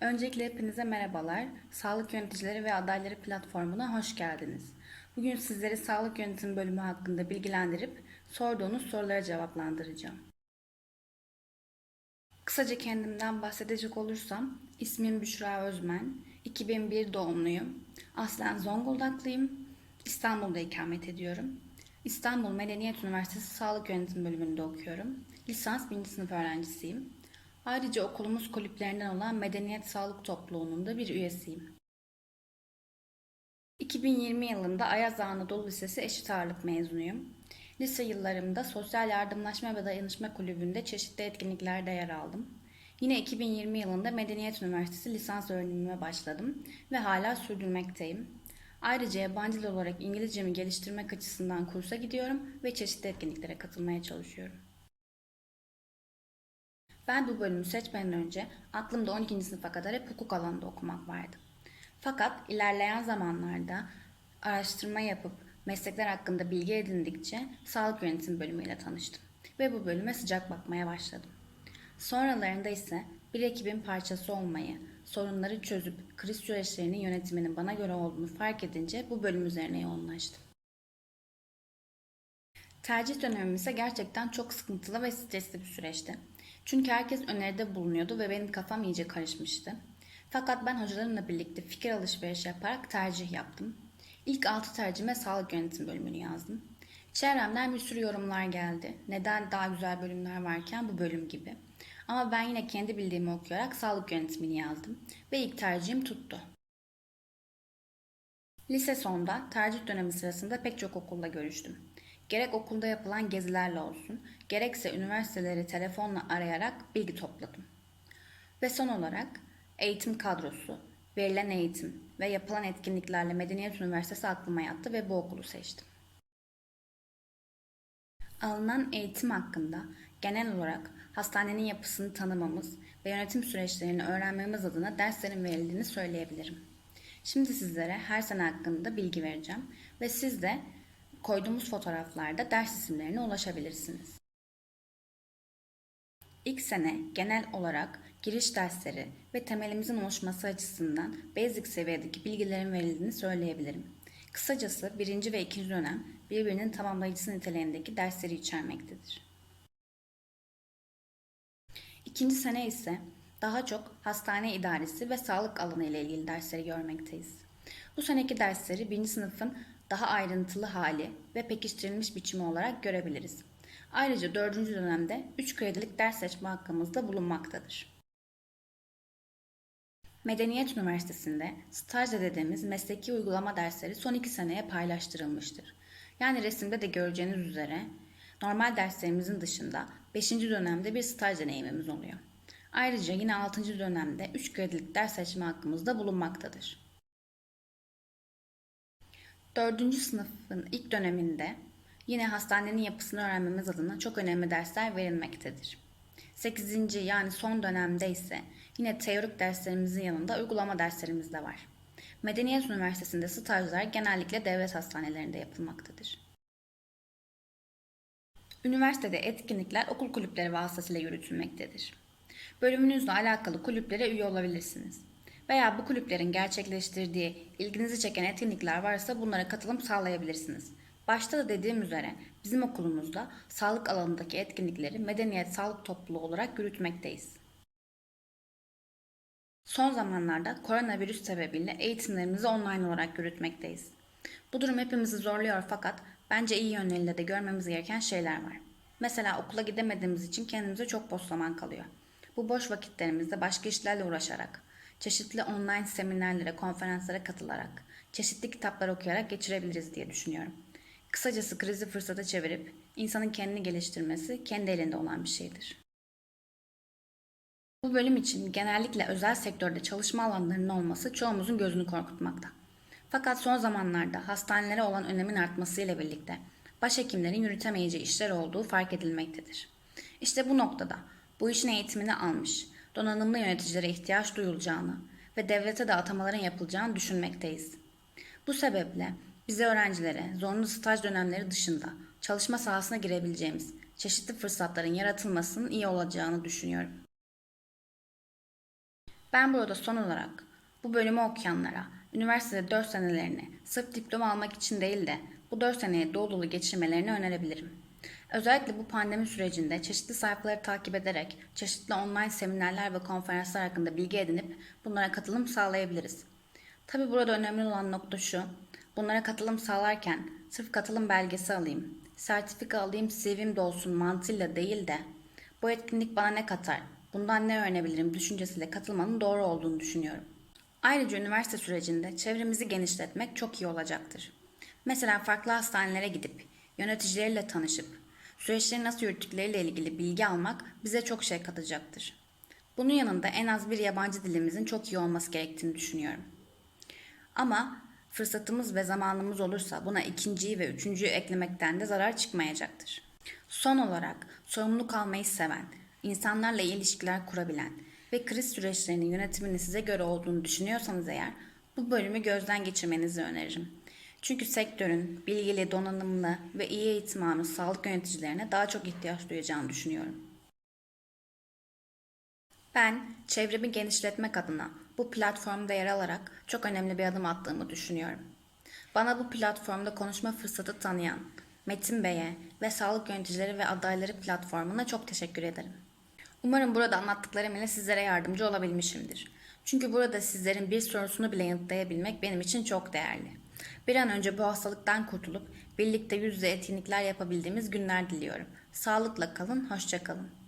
Öncelikle hepinize merhabalar. Sağlık Yöneticileri ve Adayları platformuna hoş geldiniz. Bugün sizleri sağlık yönetimi bölümü hakkında bilgilendirip sorduğunuz sorulara cevaplandıracağım. Kısaca kendimden bahsedecek olursam, ismim Büşra Özmen, 2001 doğumluyum, aslen Zonguldaklıyım, İstanbul'da ikamet ediyorum. İstanbul Medeniyet Üniversitesi Sağlık Yönetimi bölümünde okuyorum. Lisans 1. sınıf öğrencisiyim. Ayrıca okulumuz kulüplerinden olan Medeniyet Sağlık Topluluğu'nun da bir üyesiyim. 2020 yılında Ayaz Anadolu Lisesi Eşit Ağırlık mezunuyum. Lise yıllarımda Sosyal Yardımlaşma ve Dayanışma Kulübü'nde çeşitli etkinliklerde yer aldım. Yine 2020 yılında Medeniyet Üniversitesi lisans öğrenimime başladım ve hala sürdürmekteyim. Ayrıca yabancı dil olarak İngilizcemi geliştirmek açısından kursa gidiyorum ve çeşitli etkinliklere katılmaya çalışıyorum. Ben bu bölümü seçmeden önce aklımda 12. sınıfa kadar hep hukuk alanında okumak vardı. Fakat ilerleyen zamanlarda araştırma yapıp meslekler hakkında bilgi edindikçe sağlık yönetim bölümüyle tanıştım ve bu bölüme sıcak bakmaya başladım. Sonralarında ise bir ekibin parçası olmayı, sorunları çözüp kriz süreçlerinin yönetiminin bana göre olduğunu fark edince bu bölüm üzerine yoğunlaştım. Tercih dönemim ise gerçekten çok sıkıntılı ve stresli bir süreçti. Çünkü herkes öneride bulunuyordu ve benim kafam iyice karışmıştı. Fakat ben hocalarımla birlikte fikir alışverişi yaparak tercih yaptım. İlk 6 tercihime sağlık yönetim bölümünü yazdım. Çevremden bir sürü yorumlar geldi. Neden daha güzel bölümler varken bu bölüm gibi. Ama ben yine kendi bildiğimi okuyarak sağlık yönetimini yazdım ve ilk tercihim tuttu. Lise sonda tercih dönemi sırasında pek çok okulla görüştüm. Gerek okulda yapılan gezilerle olsun, gerekse üniversiteleri telefonla arayarak bilgi topladım. Ve son olarak eğitim kadrosu, verilen eğitim ve yapılan etkinliklerle Medeniyet Üniversitesi aklıma yattı ve bu okulu seçtim. Alınan eğitim hakkında genel olarak hastanenin yapısını tanımamız ve yönetim süreçlerini öğrenmemiz adına derslerin verildiğini söyleyebilirim. Şimdi sizlere her sene hakkında bilgi vereceğim ve siz de koyduğumuz fotoğraflarda ders isimlerine ulaşabilirsiniz. İlk sene genel olarak giriş dersleri ve temelimizin oluşması açısından basic seviyedeki bilgilerin verildiğini söyleyebilirim. Kısacası birinci ve ikinci dönem birbirinin tamamlayıcısı niteliğindeki dersleri içermektedir. İkinci sene ise daha çok hastane idaresi ve sağlık alanı ile ilgili dersleri görmekteyiz. Bu seneki dersleri birinci sınıfın daha ayrıntılı hali ve pekiştirilmiş biçimi olarak görebiliriz. Ayrıca dördüncü dönemde 3 kredilik ders seçme hakkımız da bulunmaktadır. Medeniyet Üniversitesi'nde stajda dediğimiz mesleki uygulama dersleri son iki seneye paylaştırılmıştır. Yani resimde de göreceğiniz üzere normal derslerimizin dışında 5. dönemde bir staj deneyimimiz oluyor. Ayrıca yine 6. dönemde 3 kredilik ders seçme hakkımız da bulunmaktadır. 4. sınıfın ilk döneminde yine hastanenin yapısını öğrenmemiz adına çok önemli dersler verilmektedir. 8. yani son dönemde ise yine teorik derslerimizin yanında uygulama derslerimiz de var. Medeniyet Üniversitesi'nde stajlar genellikle devlet hastanelerinde yapılmaktadır. Üniversitede etkinlikler okul kulüpleri vasıtasıyla yürütülmektedir. Bölümünüzle alakalı kulüplere üye olabilirsiniz. Veya bu kulüplerin gerçekleştirdiği ilginizi çeken etkinlikler varsa bunlara katılım sağlayabilirsiniz. Başta da dediğim üzere bizim okulumuzda sağlık alanındaki etkinlikleri Medeniyet Sağlık Topluluğu olarak yürütmekteyiz. Son zamanlarda koronavirüs sebebiyle eğitimlerimizi online olarak yürütmekteyiz. Bu durum hepimizi zorluyor fakat bence iyi yönleriyle de görmemiz gereken şeyler var. Mesela okula gidemediğimiz için kendimize çok boş zaman kalıyor. Bu boş vakitlerimizde başka işlerle uğraşarak, çeşitli online seminerlere, konferanslara katılarak, çeşitli kitaplar okuyarak geçirebiliriz diye düşünüyorum. Kısacası krizi fırsata çevirip insanın kendini geliştirmesi kendi elinde olan bir şeydir. Bu bölüm için genellikle özel sektörde çalışma alanlarının olması çoğumuzun gözünü korkutmakta. Fakat son zamanlarda hastanelere olan önemin artmasıyla birlikte başhekimlerin yürütemeyeceği işler olduğu fark edilmektedir. İşte bu noktada bu işin eğitimini almış, donanımlı yöneticilere ihtiyaç duyulacağını ve devlete de atamaların yapılacağını düşünmekteyiz. Bu sebeple bize öğrencilere zorunlu staj dönemleri dışında çalışma sahasına girebileceğimiz çeşitli fırsatların yaratılmasının iyi olacağını düşünüyorum. Ben burada son olarak bu bölümü okuyanlara üniversitede 4 senelerini sırf diploma almak için değil de bu 4 seneyi dolu dolu geçirmelerini önerebilirim. Özellikle bu pandemi sürecinde çeşitli sayfaları takip ederek çeşitli online seminerler ve konferanslar hakkında bilgi edinip bunlara katılım sağlayabiliriz. Tabi burada önemli olan nokta şu, bunlara katılım sağlarken sırf katılım belgesi alayım, sertifika alayım CV'm de olsun mantığıyla değil de bu etkinlik bana ne katar, bundan ne öğrenebilirim düşüncesiyle katılmanın doğru olduğunu düşünüyorum. Ayrıca üniversite sürecinde çevremizi genişletmek çok iyi olacaktır. Mesela farklı hastanelere gidip yöneticileriyle tanışıp süreçleri nasıl yürüttükleriyle ilgili bilgi almak bize çok şey katacaktır. Bunun yanında en az bir yabancı dilimizin çok iyi olması gerektiğini düşünüyorum. Ama fırsatımız ve zamanımız olursa buna ikinciyi ve üçüncüyü eklemekten de zarar çıkmayacaktır. Son olarak sorumluluk almayı seven, insanlarla iyi ilişkiler kurabilen ve kriz süreçlerinin yönetimini size göre olduğunu düşünüyorsanız eğer bu bölümü gözden geçirmenizi öneririm. Çünkü sektörün bilgili, donanımlı ve iyi eğitim almış sağlık yöneticilerine daha çok ihtiyaç duyacağını düşünüyorum. Ben çevremi genişletmek adına bu platformda yer alarak çok önemli bir adım attığımı düşünüyorum. Bana bu platformda konuşma fırsatı tanıyan Metin Bey'e ve sağlık yöneticileri ve adayları platformuna çok teşekkür ederim. Umarım burada anlattıklarım ile sizlere yardımcı olabilmişimdir. Çünkü burada sizlerin bir sorusunu bile yanıtlayabilmek benim için çok değerli. Bir an önce bu hastalıktan kurtulup birlikte yüz yüze etkinlikler yapabildiğimiz günler diliyorum. Sağlıkla kalın, hoşça kalın.